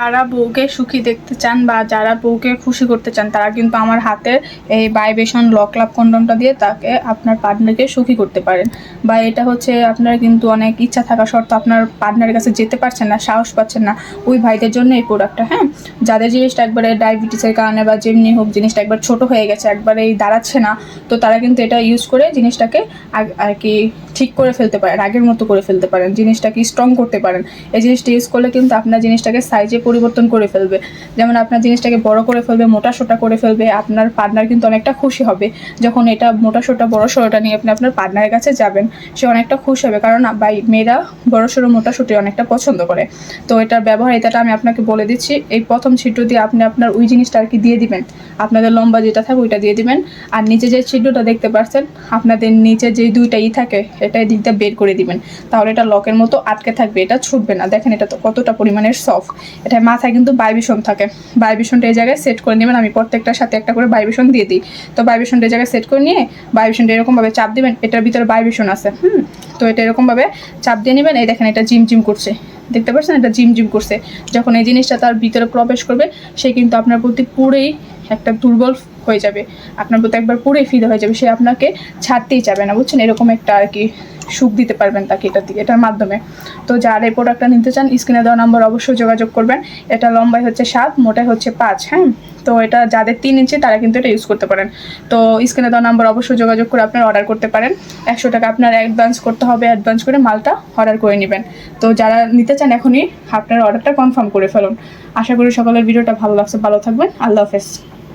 যারা বউকে সুখী দেখতে চান বা যারা বউকে খুশি করতে চান, তারা কিন্তু আমার হাতের এই বাইবেশন লক লাভ কন্ডমটা দিয়ে তাকে আপনার পার্টনারকে সুখী করতে পারেন। বা এটা হচ্ছে আপনার কিন্তু অনেক ইচ্ছা থাকা সত্ত্বেও আপনার পার্টনারের কাছে যেতে পারছেন না, সাহস পাচ্ছেন না ওই ভাইদের জন্য এই প্রোডাক্টটা হ্যাঁ? যাদের জিনিসটা একবারে ডায়াবেটিসের কারণে বা যেমনি হোক জিনিসটা একবার ছোট হয়ে গেছে, একবারে এই দাঁড়াচ্ছে না, তো তারা কিন্তু এটা ইউজ করে জিনিসটাকে আর কি ঠিক করে ফেলতে পারেন, আগের মতো করে ফেলতে পারেন, জিনিসটাকে স্ট্রং করতে পারেন। এই জিনিসটা ইউজ করলে কিন্তু আপনার জিনিসটাকে সাইজে পরিবর্তন করে ফেলবে। যেমন আপনার জিনিসটাকে বড় করে ফেলবে, মোটা সোটা করে ফেলবে, আপনার পার্টনার কিন্তু অনেকটা খুশি হবে। যখন এটা মোটা সোটা, বড় সড়োটা নিয়ে আপনি আপনার পার্টনারের কাছে যাবেন, সে অনেকটা খুশি হবে। কারণ বাই মেয়েরা বড় সড়ো মোটা সোটি অনেকটা পছন্দ করে। তো এটার ব্যবহার ব্যবহারিতাটা আমি আপনাকে বলে দিচ্ছি। এই প্রথম ছিদ্র দিয়ে আপনি আপনার ওই জিনিসটা আর কি দিয়ে দিবেন। আপনাদের লম্বা যেটা থাকে ওইটা দিয়ে দিবেন। আর নিচে যে ছিদ্রটা দেখতে পাচ্ছেন আপনাদের নিচে যে দুইটা ই থাকে, এটা এই দিকটা বের করে দিবেন। তাহলে এটা লকের মতো আটকে থাকবে, এটা ছুটবে না। দেখেন, এটা তো কতটা পরিমাণের সফট এটা মাথায় কিন্তু বাইবিশন থাকে। বাইবিশনটা এই জায়গায় সেট করে নেবেন আমি প্রত্যেকটার সাথে একটা করে বাইবিশন দিয়ে দিই। তো বাইবিশনটা এই জায়গায় সেট করে নিয়ে, বাইবিশনটা এরকমভাবে চাপ দিবেন, এটার ভিতরে বাইবিশন আছে, হুম? তো এটা এরকমভাবে চাপ দিয়ে নেবেন, এই দেখেন এটা জিম জিম করছে। দেখতে পাচ্ছেন? এটা জিম জিম করছে। যখন এই জিনিসটা তার ভিতরে প্রবেশ করবে, সে কিন্তু আপনার প্রতি পুরেই একটা দুর্বল হয়ে যাবে। আপনার প্রতি একবার পুরোই ফিল হয়ে যাবে। সে আপনাকে ছাড়তেই যাবে না, বুঝছেন? এরকম একটা আর কি সুখ দিতে পারবেন তাকে এটার দিকে এটার মাধ্যমে। তো যারা এই প্রোডাক্টটা নিতে চান স্ক্রিনে দেওয়া নাম্বার অবশ্যই যোগাযোগ করবেন। এটা লম্বাই হচ্ছে সাত মোটাই হচ্ছে পাঁচ হ্যাঁ? তো এটা যাদের তিন ইঞ্চি, তারা কিন্তু এটা ইউজ করতে পারেন। তো স্ক্রিনে দেওয়া নাম্বার অবশ্যই যোগাযোগ করে আপনারা অর্ডার করতে পারেন। একশো টাকা আপনার অ্যাডভান্স করতে হবে অ্যাডভান্স করে মালটা অর্ডার করে নেবেন। তো যারা নিতে চান এখনই আপনার অর্ডারটা কনফার্ম করে ফেলুন। আশা করি সকলের ভিডিওটা ভালো লাগছে, ভালো থাকবেন। আল্লাহ হাফেজ।